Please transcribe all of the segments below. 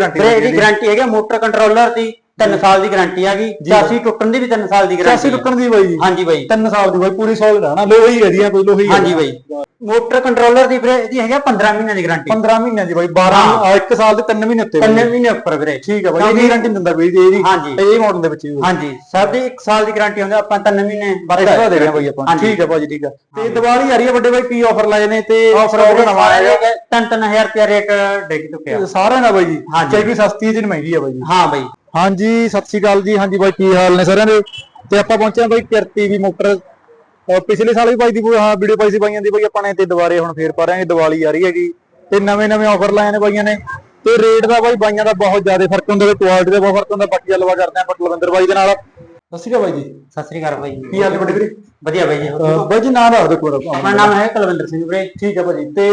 Guarantee ਇਹਦੀ guarantee ਹੈਗੀ motor controller ਦੀ। 3 ਸਾਲ ਦੀ ਗਾਰੰਟੀ ਹੈਗੀ ਚਾਸੀ ਟੁੱਟਣ ਦੀ ਵੀ 3 ਸਾਲ ਦੀ ਚਾਸੀ ਗਾਰੰਟੀ ਟੁੱਟਣ ਦੀ ਬਾਈ ਜੀ। ਹਾਂਜੀ ਬਾਈ। 3 ਸਾਲ ਦੀ ਬਾਈ ਪੂਰੀ ਸੋਲਿਡ ਹੈ ਨਾ ਲੋਹੀ ਹੈ ਦੀਆਂ ਕੋਈ ਲੋਹੀ ਹੈ ਹਾਂਜੀ ਬਾਈ। ਮੋਟਰ ਕੰਟਰੋਲਰ ਦੀ ਵੀਰੇ ਇਹਦੀ ਹੈਗੀ ਆ 15 ਮਹੀਨਿਆਂ ਦੀ ਗਾਰੰਟੀ। 15 ਮਹੀਨਿਆਂ ਦੀ ਬਾਈ 12 1 ਸਾਲ ਦੇ 3 ਮਹੀਨੇ ਉੱਤੇ ਬਾਈ। 3 ਮਹੀਨੇ ਉੱਪਰ ਵੀਰੇ। ਠੀਕ ਹੈ ਬਾਈ ਇਹਦੀ ਗਾਰੰਟੀ ਦਿੰਦਾ ਬਾਈ ਇਹਦੀ। ਹਾਂਜੀ। ਇਹ ਮਾਡਲ ਦੇ ਵਿੱਚ ਹਾਂਜੀ। ਸਭ ਦੀ 1 ਸਾਲ ਦੀ ਗਾਰੰਟੀ ਹੁੰਦੀ ਆ, ਆਪਾਂ 3 ਮਹੀਨੇ ਐਕਸਟਰਾ ਦੇ ਰਹੇ ਹਾਂ। ਬਾਈ ਆਪਾਂ। ਠੀਕ ਹੈ ਭਾਜੀ ਠੀਕ ਹੈ ਤੇ ਦੀਵਾਲੀ ਆ ਰਹੀ ਹੈ ਵੱਡੇ ਬਾਈ ਕੀ ਆਫਰ ਲਾਏ ਨੇ ਤੇ ਆਫਰ ਆਫਰ ਨਵਾਂ ਆਇਆ ਹੈਗਾ 3-3000 ਰੁਪਏ ਰੇਟ ਡਿੱਗ ਚੁੱਕਿਆ। ਸਾਰਿਆਂ ਦਾ ਬਾਈ ਜੀ। ਚਾਹੇ ਕੋਈ ਸਸਤੀ ਹੈ ਜਾਂ ਮਹਿੰਗੀ ਹੈ ਬਾਈ ਹਾਂ ਬਾਈ। ਹਾਂਜੀ ਸਤਿ ਸ਼੍ਰੀ ਅਕਾਲ ਜੀ। ਹਾਂਜੀ ਬਾਈ ਕੀ ਹਾਲ ਨੇ ਸਾਰਿਆਂ ਦੇ? ਤੇ ਆਪਾਂ ਪਹੁੰਚੇ ਹਾਂ ਬਾਈ ਕਿਰਤੀ ਵੀ ਮੋਟਰ। ਪਿਛਲੇ ਸਾਲ ਵੀ ਬਾਈ ਦੀ ਹਾਂ ਵੀਡੀਓ ਪਾਈ ਸੀ ਬਾਈਆਂ ਦੀ ਬਾਈ। ਆਪਾਂ ਨੇ ਤੇ ਦੁਬਾਰੇ ਹੁਣ ਫੇਰ ਪਾ ਰਹੇ ਹਾਂ ਦੀਵਾਲੀ ਆ ਰਹੀ ਹੈਗੀ। ਤੇ ਨਵੇਂ ਨਵੇਂ ਆਫਰ ਲਾਏ ਨੇ ਬਾਈਆਂ ਨੇ। ਤੇ ਰੇਟ ਦਾ ਬਾਈ ਬਾਈਆਂ ਦਾ ਬਹੁਤ ਜ਼ਿਆਦਾ ਫ਼ਰਕ ਹੁੰਦਾ ਤੇ ਕੁਆਲਿਟੀ ਦਾ ਬਹੁਤ ਫ਼ਰਕ ਹੁੰਦਾ। ਬਾਕੀ ਗੱਲਬਾਤ ਕਰਦੇ ਆਪਾਂ ਕੁਲਵਿੰਦਰ ਬਾਈ ਦੇ ਨਾਲ। ਸਤਿ ਸ਼੍ਰੀ ਅਕਾਲ ਬਾਈ ਜੀ। ਸਤਿ ਸ੍ਰੀ ਅਕਾਲ ਬਾਈ ਕੀ ਹਾਲ ਹੈ ਵੱਡੇ ਵੀਰੇ? ਵਧੀਆ ਬਾਈ ਜੀ। ਬਾਈ ਜੀ ਨਾਮ ਦੱਸ ਦਿਓ ਆਪਣਾ ਨਾਮ ਹੈ ਕੁਲਵਿੰਦਰ ਸਿੰਘ ਵੀਰੇ। ਠੀਕ ਹੈ ਭਾਜੀ। ਤੇ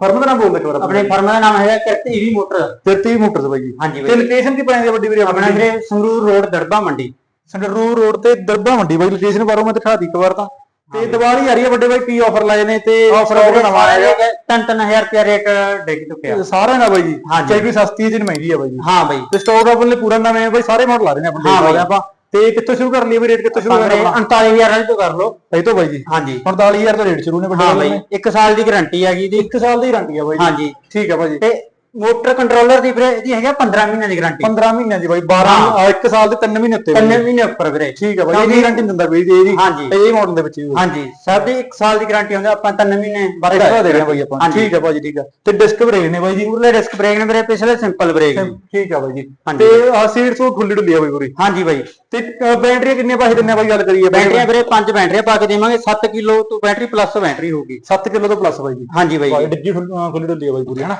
ਫਰਮ ਦਾ ਨਾਮ ਬੋਲ ਦਿਓ ਆਪਣੇ ਫਰਮ ਦਾ ਨਾਮ ਹੈਗਾ Kirti EV motor. Kirti motors ਬਾਈ ਜੀ। ਹਾਂਜੀ ਤੇ ਲੋਕੇਸ਼ਨ ਕੀ ਪੈਂਦੀ ਹੈ ਵੱਡੀ ਵੀਰੇ ਆਪਣਾ? ਵੀਰੇ ਸੰਗਰੂਰ ਰੋਡ ਦੜਬਾ ਮੰਡੀ। ਸੰਗਰੂਰ ਰੋਡ ਤੇ ਦਰਬਾ ਮੰਡੀ ਬਾਈ ਲੋਕੇਸ਼ਨ ਬਾਰੋਂ ਮੈਂ ਦਿਖਾ ਦੀ ਇੱਕ ਵਾਰ ਤਾਂ। ਤੇ ਦੀਵਾਲੀ ਆ ਰਹੀ ਹੈ ਵੱਡੇ ਬਾਈ ਕੀ ਆਫਰ ਲਾਏ ਨੇ ਤੇ ਆਫਰ ਨਵਾਂ ਆਇਆ। 3-3000 ਰੁਪਏ ਰੇਟ ਡਿੱਗ ਚੁੱਕਿਆ। ਸਾਰਿਆਂ ਦਾ ਬਾਈ ਜੀ। ਚਾਹੇ ਸਸਤੀ ਹੈ ਜਾਂ ਮਹਿੰਗੀ ਹੈ ਬਾਈ ਜੀ। ਹਾਂ ਬਾਈ। ਤੇ ਸਟਾਕ ਆਪਣੇ ਪੂਰਾ ਨਵੇਂ ਹੈ ਬਾਈ ਸਾਰੇ ਮਾਡਲ ਆ ਰਹੇ ਨੇ ਆਪਣੇ। ਹਾਂ। ਆਪਾਂ ਤੇ ਕਿੱਥੋਂ ਸ਼ੁਰੂ ਕਰ ਲਈਏ ਬਾਈ ਰੇਟ ਕਿੱਥੋਂ ਸ਼ੁਰੂ ਵੀਰੇ ਕਰਨਾ? 39000 ਵਾਲੀ ਤੋਂ ਕਰ ਲਓ। ਇਹ ਤੋਂ ਬਾਈ ਜੀ। ਹਾਂਜੀ। 45000 ਦਾ ਰੇਟ ਸ਼ੁਰੂ ਨੇ ਵੱਡੇ ਹਾਂ ਬਾਈ। ਨੇ। 1 ਸਾਲ ਦੀ ਗਾਰੰਟੀ ਹੈਗੀ ਜੀ। 1 ਸਾਲ ਦੀ ਗਾਰੰਟੀ ਹੈ ਬਾਈ ਜੀ। ਹਾਂਜੀ। ਠੀਕ ਹੈ ਭਾਜੀ ਤੇ ਮੋਟਰ ਕੰਟਰੋਲਰ ਦੀ ਵੀਰੇ ਇਹਦੀ ਹੈਗਾ 15 ਮਹੀਨਿਆਂ ਦੀ ਗਾਰੰਟੀ 15 ਮਹੀਨਿਆਂ ਦੀ ਬਾਈ 12 1 ਸਾਲ ਦੇ 3 ਮਹੀਨੇ ਉੱਤੇ ਬਾਈ। 3 ਮਹੀਨੇ ਉੱਪਰ ਵੀਰੇ। ਠੀਕ ਹੈ ਬਾਈ ਇਹਦੀ ਗਾਰੰਟੀ ਦਿੰਦਾ ਜੀ ਇਹਦੀ ਹਾਂਜੀ। ਇਹ ਮਾਡਲ ਦੇ ਵਿੱਚ ਹਾਂਜੀ। ਸਭ ਦੀ 1 ਸਾਲ ਦੀ ਗਾਰੰਟੀ ਹੁੰਦੀ ਆਪਾਂ 3 ਮਹੀਨੇ ਐਕਸਟਰਾ ਦੇ ਰਹੇ ਹਾਂ ਬਾਈ ਆਪਾਂ। ਠੀਕ ਹੈ ਭਾਜੀ ਠੀਕ ਹੈ ਤੇ ਡਿਸਕ ਬ੍ਰੇਕ ਨੇ ਬਾਈ ਜੀ। ਪੂਰੇ ਡਿਸਕ ਬ੍ਰੇਕ ਨੇ ਵੀਰੇ ਪਿਛਲੇ ਸਿੰਪਲ ਬ੍ਰੇਕ ਠੀਕ ਹੈ ਬਾਈ ਜੀ। ਤੇ ਆ ਸੀਟਸ ਉਹ ਖੁੱਲੀ ਡੁੱਲੀ ਆ ਬਾਈ ਪੂਰੀ। ਹਾਂਜੀ ਬਾਈ। ਤੇ ਅ, ਬੈਟਰੀਆਂ ਕਿੰਨੀਆਂ ਪੈਸੇ ਦਿੰਨੇ ਬਾਈ ਗੱਲ ਕਰੀਏ। ਬੈਟਰੀਆਂ ਵੀਰੇ 5 ਬੈਟਰੀਆਂ ਪਾ ਕੇ ਦੇਵਾਂਗੇ 7 ਕਿਲੋ ਤੋਂ ਬੈਟਰੀ ਪਲੱਸ ਬੈਟਰੀ ਹੋਊਗੀ। 7 ਕਿਲੋ ਤੋਂ ਪਲੱਸ ਬਾਈ ਜੀ। ਹਾਂਜੀ ਬਾਈ। ਡਿੱਗੀ ਖੁੱਲੀ ਡੁੱਲੀ ਆ ਬਾਈ ਪੂਰੀ ਹਨਾ?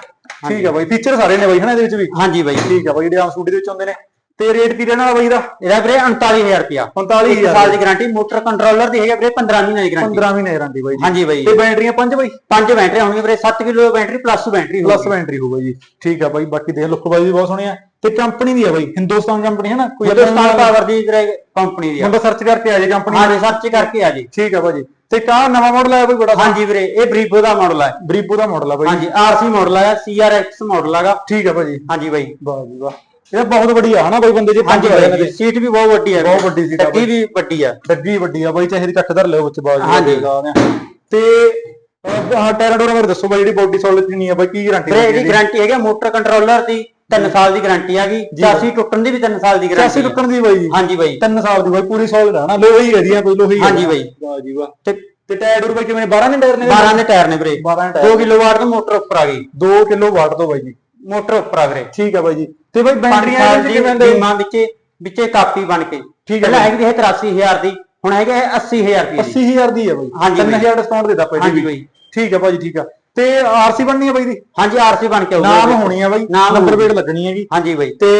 ਠੀਕ ਹੈ ਬਾਈ ਫੀਚਰ ਸਾਰੇ ਨੇ ਬਾਈ ਹਨਾ ਇਹਦੇ ਵਿੱਚ ਵੀ? ਹਾਂਜੀ ਬਾਈ। ਠੀਕ ਹੈ ਬਾਈ ਜਿਹੜੇ ਆਮ ਸਕੂਟੀ ਦੇ ਵਿੱਚ ਆਉਂਦੇ ਨੇ। ਤੇ ਰੇਟ ਕੀ ਰਹਿਣਾ ਬਾਈ ਦਾ ਇਹਦਾ ਵੀਰੇ 39000 ਰੁਪਿਆ 45000 1 ਸਾਲ ਦੀ ਗਾਰੰਟੀ ਮੋਟਰ ਕੰਟਰੋਲਰ ਦੀ ਹੈਗਾ ਵੀਰੇ 15 ਮਹੀਨੇ ਦੀ ਗਾਰੰਟੀ 15 ਮਹੀਨੇ ਗਾਰੰਟੀ ਬਾਈ ਜੀ। ਹਾਂਜੀ ਬਾਈ। ਤੇ ਬੈਟਰੀਆਂ ਪੰਜ ਬਾਈ? ਪੰਜ ਬੈਟਰੀਆਂ ਹੋਣਗੀਆਂ ਵੀਰੇ 7 kilo battery plus battery plus ਹੋਊਗੀ ਬੈਟਰੀ ਹੋਊਗਾ ਜੀ। ਠੀਕ ਆ ਬਾਈ ਬਾਕੀ ਦੇਖ ਲੁੱਕ ਬਾਈ ਵੀ ਬਹੁਤ ਸੋਹਣੀ ਆ। ਤੇ ਕੰਪਨੀ ਦੀ ਆ ਬਾਈ ਹਿੰਦੁਸਤਾਨ ਕੰਪਨੀ ਹੈ ਨਾ ਕੋਈ ਹਿੰਦੁਸਤਾਨ ਪਾਵਰ ਦੀ ਕੰਪਨੀ ਦੀ ਆ। ਬੰਦਾ ਸਰਚ ਕਰਕੇ ਆ ਜੇ ਕੰਪਨੀ ਹਾਂਜੀ ਸਰਚ ਕਰਕੇ ਆ ਜੀ। ਠੀਕ ਆ ਭਾਜੀ। ਤੇ ਕਾ ਨਵਾਂ ਮਾਡਲ ਆਇਆ ਬਾਈ ਬੜਾ ਹਾਂਜੀ ਵੀਰੇ ਇਹ ਬਰੀਬੋ ਦਾ ਮਾਡਲ ਹੈ ਬਰੀਬੋ ਦਾ ਮਾਡਲ ਆ ਬਾਈ। ਹਾਂਜੀ ਆਰਸੀ ਮਾਡਲ ਹੈ ਸੀਆਰਐਕਸ ਮਾਡਲ ਹੈਗਾ ਠੀਕ ਆ ਭਾਜੀ। ਹਾਂਜੀ ਬਾਈ। ਵਾਹ ਜੀ ਵਾਹ। ਇਹ ਬਹੁਤ ਵਧੀਆ ਹਨਾ ਬਾਈ ਬੰਦੇ ਜੀ ਪੰਜ ਹਾਂਜੀ ਵਾਲੇ ਨੇ ਬਾਈ ਸੀਟ ਵੀ ਬਹੁਤ ਵੱਡੀ ਹੈ ਬਹੁਤ ਵੱਡੀ ਸੀਟ ਆ ਟੱਕੀ ਵੀ ਵੱਡੀ ਆ। ਡੱਗੀ ਵੱਡੀ ਆ ਬਾਈ ਚਾਹੇ ਦੀ ਕੱਟ ਧਰ ਲਿਓ ਵਿੱਚ ਬਾਜ ਹਾਂਜੀ। ਤੇ ਆਹ ਟੈਰਾਡੋਰਾ ਬਾਰੇ ਦੱਸੋ ਬਾਈ ਜਿਹੜੀ ਬੋਡੀ ਸੋਲਿਡ ਨਹੀਂ ਆ ਬਾਈ ਕੀ ਗਾਰੰਟੀ ਵੀਰੇ ਇਹਦੀ ਗਾਰੰਟੀ ਹੈਗੀ ਮੋਟਰ ਕੰਟਰੋਲਰ ਦੀ। 3 ਸਾਲ ਦੀ ਗਾਰੰਟੀ ਹੈਗੀ ਚਾਸੀ ਟੁੱਟਣ ਦੀ ਵੀ 3 ਸਾਲ ਦੀ ਚਾਸੀ ਗਾਰੰਟੀ ਟੁੱਟਣ ਦੀ ਬਾਈ ਜੀ। ਹਾਂਜੀ ਬਾਈ। 3 ਸਾਲ ਦੀ ਬਾਈ ਪੂਰੀ ਸੋਲਿਡ ਆ ਨਾ ਲੋਹੀ ਹੈ ਦੀਆਂ ਕੋਈ ਲੋਹੀ ਹੈ ਹਾਂਜੀ ਬਾਈ। ਵਾਹ ਜੀ ਵਾਹ। ਤੇ ਤੇ ਟਾਇਰ ਡੂਰ ਬਾਈ ਕਿਵੇਂ ਨੇ? 12 ਨੇ ਟਾਇਰ ਨੇ 12 ਦੇ ਟਾਇਰ ਨੇ ਵੀਰੇ। 12 ਟਾਇਰ 2 ਕਿਲੋ ਵਾਟ ਦਾ ਮੋਟਰ ਉੱਪਰ ਆ ਗਈ। 2 ਕਿਲੋ ਵਾਟ ਤੋਂ ਬਾਈ ਜੀ। ਮੋਟਰ ਉੱਪਰ ਆ ਵੀਰੇ। ਠੀਕ ਆ ਬਾਈ ਜੀ। ਤੇ ਬਾਈ ਬੈਟਰੀਆਂ ਦੀ ਕਿਵੇਂ ਦੇ ਬੀਮਾ ਵਿੱਚੇ ਵਿੱਚੇ ਕਾਪੀ ਬਣ ਕੇ। ਠੀਕ ਹੈ ਪਹਿਲਾਂ ਹੈਗੀ ਇਹ 83000 ਦੀ ਹੁਣ ਹੈਗਾ ਇਹ 80000 ਰੁਪਏ ਦੀ। 80000 ਦੀ ਹੈ ਬਾਈ। ਹਾਂਜੀ ਬਾਈ। 3000 ਡਿਸਕਾਊਂਟ ਦੇਦਾ ਪਹਿਲੇ ਹਾਂਜੀ ਬਾਈ। ਠੀਕ ਆ ਭਾਜੀ ਠੀਕ ਆ। ਤੇ ਆਰਸੀ ਬਣਨੀ ਆ ਬਾਈ ਦੀ? ਹਾਂਜੀ ਆਰਸੀ ਬਣ ਕੇ ਆਊਗੀ ਨਾਮ ਇਹਦੇ। ਹੋਣੀ ਆ ਬਾਈ ਨਾਮ ਨੰਬਰ। ਪਲੇਟ ਲੱਗਣੀ ਹੈਗੀ ਹਾਂਜੀ ਬਾਈ। ਤੇ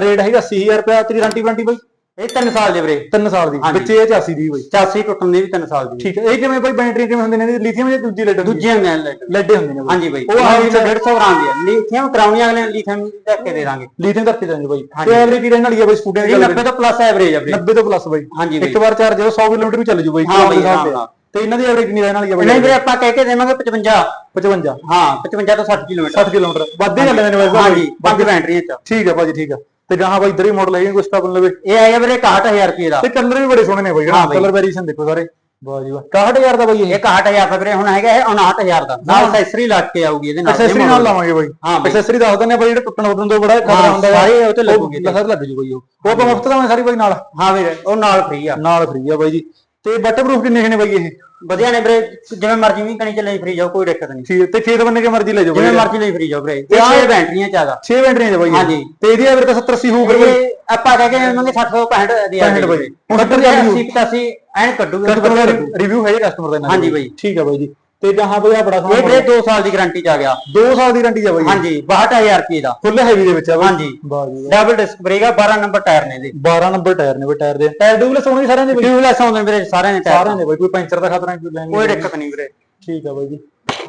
ਰੇਟ ਹੈਗਾ 80000 ਰੁਪਏ ਤੇਰੀ ਗਾਰੰਟੀ ਵਾਰੰਟੀ ਬਾਈ? ਇਹ 3 ਸਾਲ ਦੇ ਵੀਰੇ। 3 ਸਾਲ ਦੀ। ਵਿੱਚ ਇਹ 84 ਦੀ ਬਾਈ। ਚਾਸੀ ਟੁੱਟਣ ਦੀ ਵੀ 3 ਸਾਲ ਦੀ। ਠੀਕ ਹੈ। ਇਹ ਕਿਵੇਂ ਬਾਈ ਬੈਟਰੀਆਂ ਕਿਵੇਂ ਹੁੰਦੀਆਂ ਨੇ? ਲੀਥੀਅਮ ਜਾਂ ਦੂਜੀ ਲੈਡ ਦੂਜੀਆਂ ਨੇ ਲੈਡੇ ਹੁੰਦੀਆਂ ਨੇ ਬਾਈ। ਹਾਂਜੀ ਬਾਈ। ਉਹ ਆਹੀ 150 ਗ੍ਰਾਮ ਦੀ ਹੈ ਲੀਥੀਅਮ ਕਰਾਉਣੀਆਂ ਅਗਲੇ ਲੀਥੀਅਮ ਧੱਕ ਕੇ ਦੇ ਦਾਂਗੇ। ਲੀਥੀਅਮ ਧਰਤੀ ਜਾਂਦੇ ਬਾਈ। ਹਾਂਜੀ। ਤੇ ਐਵਰੇਜ ਕੀ ਰਹਿਣ ਵਾਲੀ ਆ ਬਾਈ ਸਕੂਟੀਆਂ ਦੀ ਇਹ ਗੱਲ 90 ਤੋਂ ਪਲੱਸ ਐਵਰੇਜ ਆ ਵੀਰੇ। 90 ਤੋਂ ਪਲੱਸ ਬਾਈ। ਹਾਂਜੀ ਬਾਈ। ਇੱਕ ਵਾਰ ਚਾਰਜ ਜਦੋਂ 100 ਕਿਲੋਮੀਟਰ ਵੀ ਚੱਲ ਜੂ ਬਾਈ। ਹਾਂ ਬਾਈ। ਹਾਂ, ਹਾਂ। ਤੇ ਇਹਨਾਂ ਦੀ ਐਵਰੇਜ ਕਿੰਨੀ ਰਹਿਣ ਵਾਲੀ ਨਹੀਂ ਵੀਰੇ ਆਪਾਂ ਕਹਿ ਕੇ ਦੇਵਾਂਗੇ 55 55 ਹਾਂ 55 ਤੋਂ 60 ਕਿਲੋਮੀਟਰ। 60 ਕਿਲੋਮੀਟਰ। ਵੱਧੇ ਜਾਂਦੇ ਨੇ ਵੈਸੇ ਹਾਂਜੀ ਪੰਜ ਬੈਟਰੀਆਂ ਚ। ਠੀਕ ਹੈ ਭਾਜੀ ਠੀਕ ਹੈ ਤੇ ਗਾਹਾਂ ਬਾਈ ਇਧਰ ਹੀ ਮਾਡਲ ਹੈਗੇ ਕੁਛ ਤਾਂ ਬਣ ਲਵੇ। ਇਹ ਆਏਗਾ ਵੀਰੇ 61000 ਰੁਪਏ ਦਾ। ਤੇ ਕਲਰ ਵੀ ਬੜੇ ਸੋਹਣੇ ਨੇ ਬਾਈ ਹਾਂ। ਕਲਰ ਵੇਰੀਏਸ਼ਨ ਦੇਖੋ ਸਾਰੇ। ਵਾਹ ਜੀ ਵਾਹ। 61000 ਦਾ ਬਾਈ ਇਹ? ਇਹ 61000 ਦਾ ਵੀਰੇ ਹੁਣ ਹੈਗਾ ਇਹ 59000 ਦਾ। ਨਾਲ ਐਕਸੈਸਰੀ ਲੱਗ ਕੇ ਆਊਗੀ ਇਹਦੇ ਨਾਲ। ਐਕਸੈਸਰੀ ਨਾਲ ਲਾਵਾਂਗੇ ਬਾਈ। ਹਾਂ। ਐਕਸੈਸਰੀ ਦੱਸ ਦਿੰਦੇ ਆ ਬਾਈ ਜਿਹੜਾ ਟੁੱਟਣ ਉਦੋਂ ਤੋਂ ਬੜਾ ਖਤਰਾ ਹੁੰਦਾ ਸਾਰੇ ਉਹ ਤੇ ਲੱਗੂਗੀ ਲੱਗ ਜੂ ਬਾਈ ਉਹ। ਉਹ ਆਪਾਂ ਮੁਫਤ ਦਾ ਸਾਰੀ ਬਾਈ ਨਾਲ? ਹਾਂ ਵੀਰੇ ਉਹ ਨਾਲ ਫ੍ਰੀ ਆ। ਨਾਲ ਫ੍ਰੀ ਆ ਬਾਈ ਜੀ। ਤੇ ਬਟਰ ਪ੍ਰੂਫ ਕਿੰਨੇ ਨੇ ਬਾਈ ਇਹ ਵਧੀਆ ਨੇ ਵੀਰੇ ਜਿਵੇਂ ਮਰਜ਼ੀ ਵੀ ਕਣੀ ਚੱਲੇ ਫ੍ਰੀ ਜਾਓ ਕੋਈ ਦਿੱਕਤ ਨਹੀਂ ਠੀਕ ਹੈ, ਤੇ ਖੇਤ ਬੰਨੇ ਕੇ ਮਰਜ਼ੀ ਲੈ ਜਾਓ ਜਿਵੇਂ ਮਰਜ਼ੀ ਲਈ ਫ੍ਰੀ ਜਾਓ ਵੀਰੇ ਤੇ ਆਹ- 6 ਬੈਟਰੀਆਂ ਚ ਆਗਾ 6 ਬੈਟਰੀਆਂ ਚ ਬਾਈ। ਹਾਂਜੀ। ਤੇ ਇਹਦੀ ਐਵਰੇਜ ਤਾਂ 70 80 ਹੋਊਗਾ ਬਾਈ ਇਹ ਆਪਾਂ ਕਹਿ ਕੇ ਮੰਗੇ 60 ਤੋਂ 65 ਦੀ 65 ਬਾਈ। ਹੁਣ ਹੁਣ ਸੱਤਰ ਚੱਲ ਜੂ। 80 85 ਐਨ ਕੱਢੂਗਾ ਕਸਟਮਰ ਦਾ ਰਿਵਿਊ ਹੈ ਕਸਟਮਰ ਦਾ ਇਹਨਾਂ ਦਾ ਹਾਂਜੀ ਬਾਈ। ਠੀਕ ਹੈ ਬਾਈ ਜੀ ਤੇ ਜਹਾਂ ਬਾਈ ਬੜਾ ਇਹ ਵੀਰੇ 2 ਸਾਲ ਦੀ ਗਾਰੰਟੀ ਚ ਆ ਗਿਆ। 2 ਸਾਲ ਦੀ ਗਾਰੰਟੀ ਆ ਬਾਈ। ਹਾਂਜੀ 62000 ਰੁਪਏ ਦਾ। ਫੁੱਲ ਹੈਵੀ ਦੇ ਵਿੱਚ ਆ ਬਾਈ। ਹਾਂਜੀ। ਵਾਹ ਜੀ ਵਾਹ। ਡਬਲ ਡਿਸਕ ਬ੍ਰੇਕ ਆ 12 ਨੰਬਰ ਟਾਇਰ ਨੇ ਇਹਦੇ। 12 ਨੰਬਰ ਟਾਇਰ ਨੇ ਬਈ ਟਾਇਰ ਦੇ। ਟਾਇਰ ਡੂਬਲੇ ਸੋਹਣੇ ਸਾਰਿਆਂ ਦੇ ਬਈ? ਟਿਊਬਲੈਸ ਆਉਂਦੇ ਨੇ ਵੀਰੇ ਸਾਰਿਆਂ ਦੇ ਟਾਇਰ ਸਾਰਿਆਂ ਦੇ ਬਈ ਕੋਈ ਪੈਂਚਰ ਦਾ ਖਤਰਾ ਨਹੀਂ ਕੋਈ ਲੈਣੀ ਕੋਈ ਦਿੱਕਤ ਨਹੀਂ। ਵੀਰੇ। ਠੀਕ ਆ ਬਾਈ ਜੀ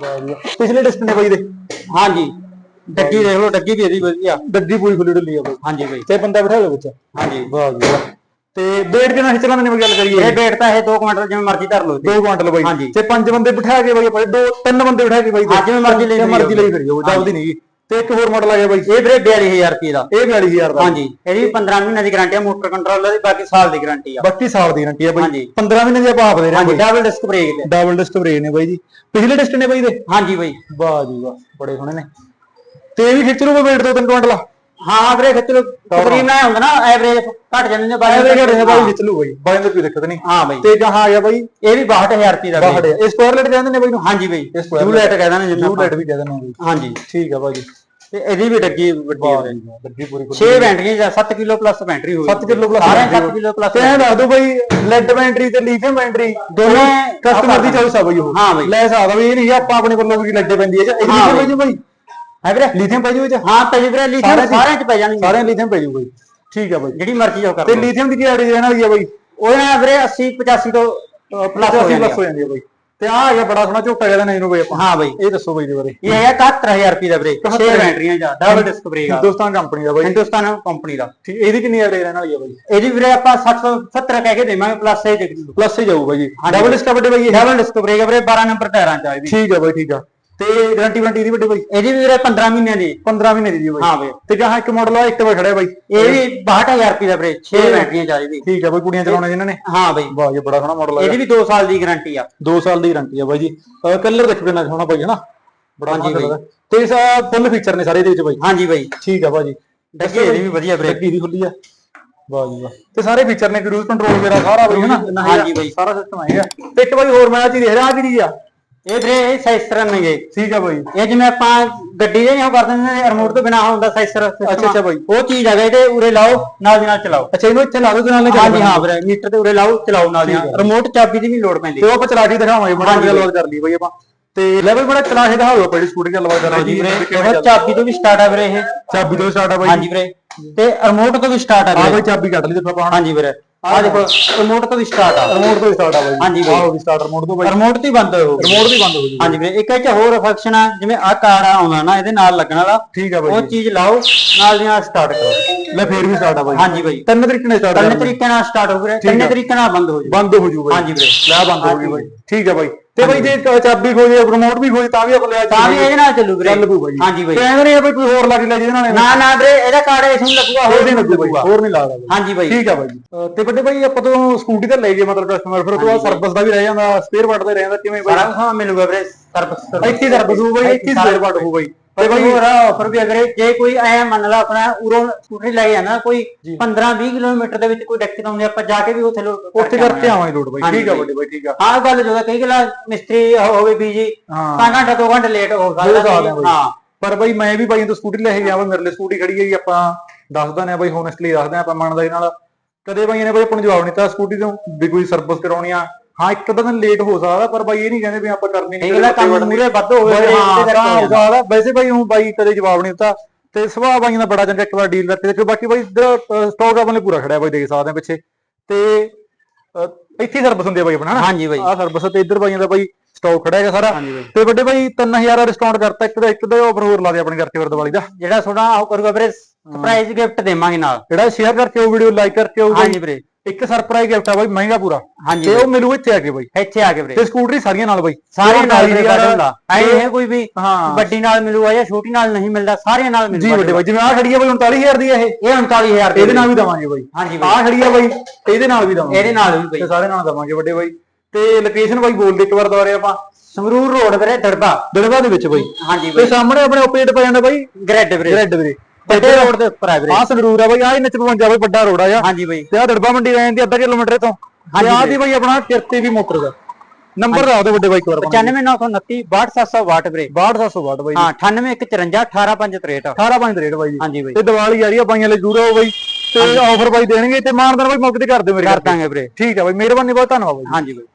ਵਾਹ ਜੀ ਵਾਹ। ਪਿਛਲੇ ਡਿਸਕ ਨੇ ਬਾਈ ਦੇ ਹਾਂਜੀ। ਡੱਗੀ ਦੇਖ ਲਓ ਡੱਗੀ ਵੀ ਇਹਦੀ ਵਧੀਆ। ਗੱਡੀ ਪੂਰੀ ਖੁੱਲੀ ਡੁੱਲੀ ਆ ਬਾਈ। ਹਾਂਜੀ ਬਾਈ। ਤੇ ਬੰਦਾ ਬਿਠਾ ਲਓ ਵਿੱਚ। ਹਾਂਜੀ। ਵਾਹ ਜੀ ਵਾਹ। ਤੇ weight ਕਿੰਨਾ ਖਿੱਚ ਲਾਉਂਦੇ ਨੇ ਬਈ ਗੱਲ ਕਰੀਏ। ਇਹ weight ਤਾਂ ਇਹ 2 ਕੁਇੰਟਲ ਜਿਵੇਂ ਮਰਜ਼ੀ ਧਰ ਲਓ 2 ਕੁਆਂਟਲ ਬਾਈ। ਤੇ ਪੰਜ ਬੰਦੇ ਬਿਠਾ ਕੇ ਬਾਈ ਆਪਾਂ ਦੋ ਤਿੰਨ ਬੰਦੇ ਬਿਠਾ ਕੇ ਬਾਈ ਜਿਵੇਂ ਮਰਜ਼ੀ ਲਈ ਮਰਜ਼ੀ ਲਈ ਫਿਰੀ ਜਾਓ ਦਬਦੀ ਨਹੀਂ। ਤੇ ਇੱਕ ਹੋਰ ਮਾਡਲ ਆ ਗਿਆ ਬਾਈ। ਇਹ ਵੀਰੇ 42000 ਰੁਪਏ ਦਾ। ਇਹ 42000 ਦਾ। ਹਾਂਜੀ। ਇਹਦੀ 15 ਮਹੀਨਿਆਂ ਦੀ ਗਾਰੰਟੀ ਆ ਮੋਟਰ ਕੰਟਰੋਲਰ ਦੀ ਬਾਕੀ ਸਾਲ ਦੀ ਗਾਰੰਟੀ ਆ। 32 ਸਾਲ ਦੀ ਗਾਰੰਟੀ ਹੈ ਬਾਈ। ਹਾਂਜੀ। 15 ਮਹੀਨੇ ਦੀ ਆਪਾਂ ਆਪ ਦੇ ਰਹੇ ਹਾਂ ਡਬਲ ਡਿਸਕ ਬ੍ਰੇਕ ਤੇ। ਡਬਲ ਡਿਸਕ ਬ੍ਰੇਕ ਨੇ ਬਾਈ ਜੀ। ਪਿਛਲੇ ਡਿਸਕ ਨੇ ਬਾਈ ਦੇ ਹਾਂਜੀ ਬਾਈ। ਵਾਹ ਜੀ ਵਾਹ ਬੜੇ ਸੋਹਣੇ ਨੇ। ਤੇ ਇਹ ਵੀ ਖਿੱਚ ਲੂਗਾ weight ਤੋਂ 3 ਕੁਇੰਟਲ ਹਾਂ ਵੀਰੇ ਖਿੱਚ ਲੋ ਤਕਰੀਬਨ ਐ ਹੁੰਦਾ ਨਾ ਐਵਰੇਜ ਘਟ ਜਾਂਦੇ ਨੇ ਬਾਈ ਐਵੇਂ ਘੜੇ ਨੇ ਬਾਈ ਖਿੱਚ ਲੂ ਬਾਈ। ਬਾਈ ਦਾ ਕੋਈ ਦਿੱਕਤ ਨਹੀਂ। ਹਾਂ ਬਾਈ। ਤੇ ਜਹਾਂ ਆ ਗਿਆ ਬਾਈ। ਇਹ ਵੀ 62000 ਰੁਪਏ ਦਾ। ਬਾਹੜ ਇਹ ਸਕੁਆਇਰ ਲਾਈਟ ਕਹਿੰਦੇ ਨੇ ਬਾਈ ਨੂੰ? ਹਾਂਜੀ ਬਾਈ। ਇਹ ਜੂ ਲਾਈਟ ਕਹਿੰਦਾ ਨੇ ਜੂ ਜਿੰਨਾ ਲਾਈਟ ਵੀ ਕਹਿੰਦੇ ਨੇ ਬਾਈ। ਹਾਂਜੀ। ਠੀਕ ਆ ਬਾਈ। ਤੇ ਇਹਦੀ ਵੀ ਡੱਗੀ ਵੱਡੀ ਹੈ ਜੀ ਵਾਹ, ਲੱਗੀ ਪੂਰੀ 6 ਬੈਟਰੀਆਂ ਜਾਂ 7 ਕਿਲੋ ਪਲੱਸ ਬੈਟਰੀ ਹੋਈ 7 ਕਿਲੋ ਪਲੱਸ ਸਾਰੇ 7 ਕਿਲੋ ਪਲੱਸ ਤੇ ਇਹ ਦੱਸ ਦੋ ਬਾਈ ਲੈਡ ਬੈਟਰੀ ਤੇ ਲੀਥੀਅਮ ਬੈਟਰੀ ਦੋਨੇ ਕਸਟਮਰ ਦੀ ਚੋਇਸ ਆ ਬਾਈ ਉਹ। ਹਾਂ ਬਾਈ। ਲੈ ਸਕਦਾ ਵੀ ਇਹ ਨਹੀਂ ਆਪਾਂ ਆਪਣੇ ਵੱਲੋਂ ਵੀ ਲੈਡ ਪੈਂਦੀ ਹੈ ਇਹ ਹਾਂ ਲੀਥੀਅਮ ਪੈ ਜੂ ਬਾਈ। ਹੈ ਵੀਰੇ? ਲੀਥੀਅਮ ਪੈ ਜੂ ਇਹ ਚ ਹਾਂ ਤੇ ਵੀਰੇ ਲਿਖਿਆ ਸਾਰਿਆਂ 'ਚ- ਪੈ ਜਾਣਗੇ। ਸਾਰਿਆਂ ਲੀਥੀਅਮ ਪੈ ਜੂ ਬਾਈ ਠੀਕ ਆ ਬਾਈ ਜਿਹੜੀ ਮਰਜ਼ੀ ਉਹ ਕਰ ਤੇ ਲੀਥੀਅਮ ਦੀ ਕੀ ਆੜੀ ਰਹਿਣ ਵਾਲੀ ਆ ਬਾਈ? ਉਹਦੇ ਨਾਲ ਵੀਰੇ 80 85 ਤੋਂ ਪਲੱਸ ਹੋ 80 ਜਾਂਦੀ ਆ ਬਾਈ। ਤੇ ਆ ਗਿਆ ਬੜਾ ਸੋਹਣਾ ਝੋਟਾ ਜਿਹਾ ਨਾ ਇਹਨੂੰ ਬਾਈ ਆਪਾਂ। ਹਾਂ ਬਾਈ। ਇਹ ਦੱਸੋ ਬਾਈ ਦੇ ਬਾਰੇ। ਇਹ ਹੈ 71000 ਰੁਪਏ ਦਾ ਵੀਰੇ 6 ਬੈਟਰੀਆਂ ਜਾਂ ਡਬਲ ਡਿਸਕ ਬ੍ਰੇਕ ਆ। ਹਿੰਦੁਸਤਾਨ ਕੰਪਨੀ ਦਾ ਬਾਈ। ਹਿੰਦੁਸਤਾਨ ਕੰਪਨੀ ਦਾ। ਠੀਕ ਇਹਦੀ ਕਿੰਨੀ ਆੜੀ ਰਹਿਣ ਵਾਲੀ ਆ ਬਾਈ? ਇਹਦੀ ਵੀਰੇ ਆਪਾਂ 770 ਕਹਿ ਕੇ ਦੇਵਾਂਗੇ ਪਲੱਸ ਇਹ ਦੇ ਪਲੱਸ ਹੀ ਜਾਊ ਬਾਈ। ਜੀ ਡਬਲ ਡਿਸਕ ਵੱਡੇ ਬਾਈ ਡਬਲ ਡਿਸਕ ਬ੍ਰੇਕ ਆ ਵੀਰੇ 12 ਨੰਬਰ ਟਾਇਰਾਂ ਚ ਆ ਠੀਕ ਆ ਬਾਈ ਠੀਕ ਆ। ਤੇ ਗਾਰੰਟੀ ਵਾਰੰਟੀ ਇਹਦੀ ਵੱਡੀ ਬਾਈ? ਇਹਦੀ ਵੀ ਵੀਰੇ 15 ਮਹੀਨਿਆਂ ਦੀ। 15 ਮਹੀਨੇ ਦੀ ਜੀ ਬਾਈ। ਹਾਂ ਬਾਈ। ਤੇ ਜਹਾਂ ਇੱਕ ਮਾਡਲ ਆ ਇੱਕ ਤੇ ਖੜਿਆ ਬਾਈ। ਇਹ ਵੀ 62000 ਰੁਪਏ ਦਾ ਵੀਰੇ 6 ਬੈਟਰੀਆਂ ਚ ਆ ਇਹਦੀ। ਠੀਕ ਆ ਬਾਈ ਕੁੜੀਆਂ ਚਲਾਉਣੇ ਜਿਨ੍ਹਾਂ ਨੇ। ਹਾਂ ਬਾਈ। ਵਾਹ ਜੀ ਬੜਾ ਸੋਹਣਾ ਮਾਡਲ ਆ ਇਹਦੀ ਵੀ 2 ਸਾਲ ਦੀ ਗਾਰੰਟੀ ਆ। 2 ਸਾਲ ਦੀ ਗਾਰੰਟੀ ਆ ਬਾਈ ਜੀ। ਕਲਰ ਦੇਖੋ ਕਿੰਨਾ ਸੋਹਣਾ ਬਾਈ ਹਨਾ? ਬੜਾ colour ਆ। ਤੇ ਇਸ ਫੁੱਲ ਫੀਚਰ ਨੇ ਸਾਰੇ ਇਹਦੇ ਵਿੱਚ ਬਾਈ। ਹਾਂਜੀ ਬਾਈ। ਠੀਕ ਆ ਬਾਜੀ ਡੱਗੀ ਇਹਦੀ ਵੀ ਵਧੀਆ ਬ੍ਰੇਕ ਦੀ ਖੁੱਲੀ ਆ। ਵਾਹ ਜੀ ਵਾਹ। ਤੇ ਸਾਰੇ ਫੀਚਰ ਨੇ ਕਰੂਜ਼ ਕੰਟਰੋਲ ਵਗੈਰਾ ਸਾਰਾ ਬਾਈ ਹਨਾ? ਹਾਂਜੀ ਬਾਈ। ਸਾਰਾ ਸਿਸਟਮ ਹੈਗਾ। ਤੇ ਇੱਕ ਬਾਈ ਹੋਰ ਮੈਂ ਆ ਚੀਜ਼ ਦੇਖ ਰਿਹਾ ਆ ਕਿਹੜੀ ਆ? ਇਹ ਵੀਰੇ ਇਹ ਸੈਸਟਰ ਨੇਗੇ। ਠੀਕ ਆ ਬਾਈ। ਇਹ ਜਿਵੇਂ ਆਪਾਂ ਗੱਡੀ ਦੇ ਨਹੀਂ ਉਹ ਕਰ ਦਿੰਦੇ ਨੇ ਰਿਮੋਟ ਤੋਂ ਬਿਨਾ ਹੁੰਦਾ ਸੈਸਰ ਅੱਛਾ, ਅੱਛਾ ਬਾਈ। ਉਹ ਚੀਜ਼ ਹੈਗਾ ਇਹਦੇ ਉਰੇ ਲਾਓ ਨਾਲ ਦੀ ਨਾਲ ਚਲਾਓ। ਅੱਛਾ ਇਹਨੂੰ ਇੱਥੇ ਲਾ ਦੋ ਨਾਲ ਹਾਂਜੀ ਹਾਂ ਵੀਰੇ ਮੀਟਰ ਤੇ ਉਰੇ ਲਾਓ ਚਲਾਓ ਨਾਲ ਦੀ ਨਾਲ। ਰਿਮੋਟ ਚਾਬੀ ਦੀ ਵੀ ਲੋੜ ਪੈਂਦੀ ਤੇ ਉਹ ਆਪਾਂ ਚਲਾ ਕੇ ਦਿਖਾਵਾਂਗੇ ਬੜਾ ਹਾਂਜੀ ਗੱਲਬਾਤ ਕਰ ਲਈ ਬਾਈ ਆਪਾਂ। ਤੇ ਲੈਵਲ ਬੜਾ ਚਲਾ ਕੇ ਦਿਖਾਓ ਆਪਾਂ ਜਿਹੜੀ ਸਕੂਟੀ ਗੱਲਬਾਤ ਕਰ ਰਹੇ ਜੀ ਵੀਰੇ। ਚਾਬੀ ਤੋਂ ਵੀ ਸਟਾਰਟ ਆ ਵੀਰੇ ਇਹ। ਚਾਬੀ ਤੋਂ ਸਟਾਰਟ ਆ ਬਾਈ। ਹਾਂਜੀ ਵੀਰੇ। ਤੇ ਰਿਮੋਟ ਤੋਂ ਵੀ ਸਟਾਰਟ ਆ ਬਾਈ ਚਾਬੀ ਕੱਢ ਲਈ ਦੇਖੋ ਆਪਾਂ। ਹਾਂਜੀ ਵੀਰੇ। ਆ ਦੇਖੋ ਰਿਮੋਟ ਤੋਂ ਵੀ ਸਟਾਰਟ ਆ। ਰਿਮੋਟ ਤੋਂ ਸਟਾਰਟ ਆ ਬਾਈ। ਹਾਂਜੀ ਬਾਈ। ਆਹ ਵੀ ਸਟਾਰਟ ਰਿਮੋਟ ਤੋਂ ਬਾਈ। ਰਿਮੋਟ ਤੋਂ ਹੀ ਬੰਦ ਹੋ ਰਿਮੋਟ ਵੀ ਬੰਦ ਹੋ ਜੂ ਹਾਂਜੀ ਵੀਰੇ ਇੱਕ ਇਹ ਚ ਹੋਰ ਫੰਕਸ਼ਨ ਆ ਜਿਵੇਂ ਆ ਕਾਰਡ ਆਉਂਦਾ ਨਾ ਇਹਦੇ ਨਾਲ ਲੱਗਣ ਵਾਲਾ। ਠੀਕ ਆ ਉਹ ਬਾਈ ਚੀਜ਼ ਲਾਓ ਨਾਲ ਦੀ ਨਾਲ ਸਟਾਰਟ ਕਰੋ। ਲੈ ਫੇਰ ਵੀ ਸਟਾਰਟ ਆ ਬਾਈ। ਹਾਂਜੀ ਬਾਈ। ਤਿੰਨ ਤਰੀਕੇ ਨਾਲ ਸਟਾਰਟ ਤਿੰਨ ਤਰੀਕੇ ਨਾਲ ਸਟਾਰਟ ਹੋ ਵੀਰੇ ਤਿੰਨ ਤਰੀਕੇ ਨਾਲ ਬੰਦ ਹੋ ਜੂ ਬੰਦ ਹੋ ਜੂ ਬਾਈ। ਹਾਂਜੀ ਵੀਰੇ ਲੈ ਬੰਦ ਹੋ ਗਈ ਬਾਈ। ਠੀਕ ਆ ਬਾਈ। ਤੇ ਬਾਈ ਜੇ ਚਾਬੀ ਖੋਜੇ ਰਿਮੋਟ ਵੀ ਖੋਜੇ ਤਾਂ ਵੀ ਆਪਾਂ ਲੈ ਤਾਂ ਵੀ ਇਹਦੇ ਨਾਲ ਚੱਲੂ ਵੀਰੇ। ਚੱਲ ਪੂ ਬਾਈ ਹਾਂਜੀ ਬਾਈ। ਨਹੀਂ ਆ ਬਈ ਕੋਈ ਹੋਰ ਲੱਗ ਲੈ ਜਿਹਦੇ ਨਾਲ ਨਾ ਨਾ ਵੀਰੇ ਇਹਦਾ ਕਾਰਡ ਇਸ ਨੂੰ ਲੱਗੂਗਾ ਹੋਰ ਹੋਰ ਨਹੀਂ ਲੱਗੂ ਬਾਈ ਹੋਰ ਨਹੀਂ ਲੱਗਦਾ ਬਾਈ ਹਾਂਜੀ ਬਾਈ। ਠੀਕ ਆ ਬਾਈ। ਅਹ ਤੇ ਵੱਡੇ ਬਾਈ ਆਪਾਂ ਤੋਂ ਸਕੂਟੀ ਤੇ ਲੈ ਗਏ ਮਤਲਬ ਕਸਟਮਰ ਫਿਰ ਉਹ ਤੋਂ ਬਾਅਦ ਸਰਵਿਸ ਦਾ ਵੀ ਰਹਿ ਜਾਂਦਾ ਸਪੇਅਰ ਪਾਰਟ ਦਾ ਰਹਿ ਜਾਂਦਾ ਕਿਵੇਂ ਬਾਈ? ਸਾਰਾ ਕੁਝ ਹਾਂ ਮਿਲੂਗਾ ਵੀਰੇ ਸਰਵਿਸ ਇੱਥੇ ਸਰਵਿਸ ਹੋ ਬਾਈ ਇੱਥੇ ਸਪੇਅਰ ਪਾਰਟ ਹੋ ਬਾਈ। ਤੇ ਬਾਈ ਹੋਰ ਆਫਰ ਵੀ ਅਗਰ ਜੇ ਕੋਈ ਐ ਮੰਨ ਲਾ ਆਪਣਾ ਉਰੋਂ ਸਕੂਟਰੀ ਲੈ ਜਾਂਦਾ ਕੋਈ 15 20 ਕਿਲੋਮੀਟਰ ਦੇ ਵਿੱਚ ਕੋਈ ਦਿੱਕਤ ਆਉਂਦੀ ਆਪਾਂ ਜਾ ਕੇ ਵੀ ਉੱਥੇ ਉੱਥੇ ਕਰਕੇ ਆਵਾਂਗੇ। ਲੋਡ ਬਾਈ। ਠੀਕ ਆ। ਵੱਡੇ ਬਾਈ ਠੀਕ ਆ। ਹਾਂ ਗੱਲ ਜੋ ਹੈ ਕਈ ਗੱਲਾਂ ਮਿਸਤਰੀ ਹੋਵੇ ਬੀਜੀ ਹਾਂ। ਤਾਂ ਘੰਟਾ ਦੋ ਘੰਟੇ ਲੇਟ ਹੋ ਸਕਦਾ। ਹਾਂ ਪਰ ਬਾਈ ਮੈਂ ਵੀ ਬਾਈ ਤੋਂ ਸਕੂਟੀ ਲੈ ਕੇ ਗਿਆ ਵਾ ਮੇਰੇ ਲਈ ਸਕੂਟੀ ਖੜੀ ਹੈ ਜੀ ਆਪਾਂ ਦੱਸਦਾ ਨੇ ਬਾਈ ਹੋਨੈਸਟਲੀ ਦੱਸਦੇ ਆਪਾਂ ਮੰਨਦਾ ਨਾਲ। ਕਦੇ ਬਾਈ ਨੇ ਬਾਈ ਆਪਾਂ ਨੂੰ ਜਵਾਬ ਨਹੀਂ ਦਿੱਤਾ ਸਕੂਟੀ ਤੋਂ ਵੀ ਕੋਈ ਸਰਵਿਸ ਕਰਾਉਣੀ ਆ ਹਾਂ ਇੱਕ ਤਾਂ ਦਿਨ ਲੇਟ ਹੋ ਸਕਦਾ ਪਰ ਬਾਈ ਇਹ ਨਹੀਂ ਕਹਿੰਦੇ ਵੀ ਆਪਾਂ ਕਰਨੀ ਕਈ ਗੱਲਾਂ ਕੰਮ ਮੂਰੇ ਵੱਧ ਹੋਵੇ ਬਾਈ ਹਾਂ ਇਹਦੇ ਹੋ। ਸਕਦਾ। ਵੈਸੇ ਬਾਈ ਹੁਣ ਬਾਈ ਕਦੇ ਜਵਾਬ ਨਹੀਂ ਦਿੱਤਾ ਤੇ ਸੁਭਾਅ ਬਾਈਆਂ ਦਾ ਬੜਾ ਚੰਗਾ ਇੱਕ ਵਾਰ ਡੀਲ ਕਰਕੇ ਦੇਖੋ ਬਾਕੀ ਬਾਈ ਇਧਰ ਸਟਾਕ ਆਪਣੇ ਪੂਰਾ ਖੜਿਆ ਬਾਈ ਦੇਖ ਸਕਦੇ ਆ ਪਿੱਛੇ। ਤੇ ਇੱਥੇ ਸਰਵਿਸ ਹੁੰਦੀ ਆ ਬਾਈ ਆਪਣਾ ਹਾਂਜੀ ਬਾਈ। ਆਹ ਸਰਵਿਸ ਤੇ ਇੱਧਰ ਬਾਈਆਂ ਦਾ ਬਾਈ ਸਟਾਕ ਖੜਾ ਹੈਗਾ ਸਾਰਾ। ਬਾਈ। ਤੇ ਵੱਡੇ ਬਾਈ 3000 ਦਾ ਡਿਸਕਾਊਂਟ ਕਰਤਾ ਇੱਕ ਦਾ ਇੱਕ ਦਾ ਆਫਰ ਹੋਰ ਲਾ ਦੇ ਆਪਣੇ ਕਰਕੇ ਫਿਰ ਦੀਵਾਲੀ ਦਾ। ਜਿਹੜਾ ਥੋੜਾ ਉਹ ਕਰੂਗਾ ਵੀਰੇ ਸਰਪ੍ਰਾਈਜ਼ ਗਿਫਟ ਦੇਵਾਂਗੇ ਨਾਲ। ਜਿਹੜਾ ਸ਼ੇਅਰ ਕਰਕੇ ਉਹ ਵੀਡੀਓ ਲਾਈਕ ਕਰਕੇ ਉਹ ਹਾਂਜੀ ਵੀਰੇ। ਇੱਕ ਸਰਪ੍ਰਾਈਜ਼ ਗਿਫਟ ਆ ਬਾਈ ਮਹਿੰਗਾ ਪੂਰਾ। ਹਾਂਜੀ ਤੇ ਉਹ ਮਿਲੂ ਇੱਥੇ ਆ ਕੇ ਬਾਈ। ਇੱਥੇ ਆ ਕੇ ਵੀਰੇ। ਤੇ ਸਕੂਟਰੀ ਸਾਰੀਆਂ ਨਾਲ ਬਾਈ। ਸਾਰੇ ਉਹ ਨਾਲ ਦੀ ਵੀਰੇ ਕੱਢ ਹੁੰਦਾ ਐ ਇਹ ਕੋਈ ਵੀ ਹਾਂ। ਵੱਡੀ ਨਾਲ ਮਿਲੂਗਾ ਜਾਂ ਛੋਟੀ ਨਾਲ ਨਹੀਂ ਮਿਲਦਾ ਸਾਰਿਆਂ ਨਾਲ ਜੀ ਮਿਲੂਗਾ। ਵੱਡੇ ਬਾਈ ਜਿਵੇਂ ਆ ਖੜੀ ਆ ਬਾਈ 39000 ਦੀ ਇਹ। ਇਹ 39000 ਇਹਦੇ ਨਾਲ ਵੀ ਦਵਾਂਗੇ ਬਾਈ। ਹਾਂਜੀ ਆ ਖੜੀ ਆ ਬਾਈ ਇਹਦੇ ਨਾਲ ਵੀ ਦਵਾਂਗੇ। ਇਹਦੇ ਨਾਲ ਵੀ ਤੇ ਬਾਈ ਸਾਰੇ ਨਾਲ ਦਵਾਂਗੇ ਵੱਡੇ ਬਾਈ। ਤੇ ਲੋਕੇਸ਼ਨ ਬਾਈ ਬੋਲ ਦੇ ਇੱਕ ਵਾਰ ਦੁਬਾਰੇ ਆਪਾਂ। ਸੰਗਰੂਰ ਰੋਡ ਵੀਰੇ ਦੜਬਾ। ਦੜਵਾ ਦੇ ਵਿੱਚ ਬਾਈ। ਹਾਂਜੀ ਤੇ ਬਾਈ। ਸਾਹਮਣੇ ਆਪਣੇ ਓਪੋਜੀਟ ਪੈ ਜਾਂਦਾ ਬਾਈ। ਗ੍ਰੈਡ ਵੀਰੇ। ਰੈੱਡ ਵੀਰੇ। ਵੱਡੇ ਰੋਡ ਦੇ ਉੱਪਰ ਆ ਵੀਰੇ। ਆ ਸੰਗਰੂਰ ਆ ਬਾਈ ਆ ਨੱਚ 55 ਬਾਈ ਵੱਡਾ ਰੋਡ ਆ ਜਾ ਹਾਂਜੀ ਬਾਈ। ਤੇ ਆ ਦੜਬਾ ਮੰਡੀ ਰਹਿ ਜਾਂਦੀ ਅੱਧਾ ਕਿਲੋਮੀਟਰ ਤੋਂ ਤੇ ਆ ਦੀ ਬਾਈ ਆਪਣਾ ਕਿਰਤੀ ਵੀ ਮੋਟਰ ਦਾ। ਨੰਬਰ ਦੱਸ ਦਿਓ ਵੱਡੇ ਬਾਈ ਇੱਕ ਵਾਰ 95929 62700 ਵਾਟ ਵੀਰੇ। 62700 ਵਾਟ ਬਾਈ। ਹਾਂ 9854 18563 18 5 ਰੇਟ ਬਾਈ। ਜੀ ਹਾਂਜੀ ਬਾਈ। ਤੇ ਦੀਵਾਲੀ ਆ ਰਹੀ ਆ ਬਾਈਆਂ ਲਈ ਆਓ ਬਾਈ। ਤੇ ਆਫਰ ਬਾਈ ਦੇਣਗੇ ਤੇ ਮਾਨਦਾਰ ਬਾਈ ਮੌਕੇ ਤੇ ਕਰ ਦਿਓ ਮੇਰੇ ਕਰ ਦਾਂਗੇ ਵੀਰੇ। ਠੀਕ ਆ ਬਾਈ ਮਿਹਰਬਾਨੀ ਬਹੁਤ ਧੰਨਵਾਦ ਬਾਈ। ਹਾਂਜੀ ਬਾਈ।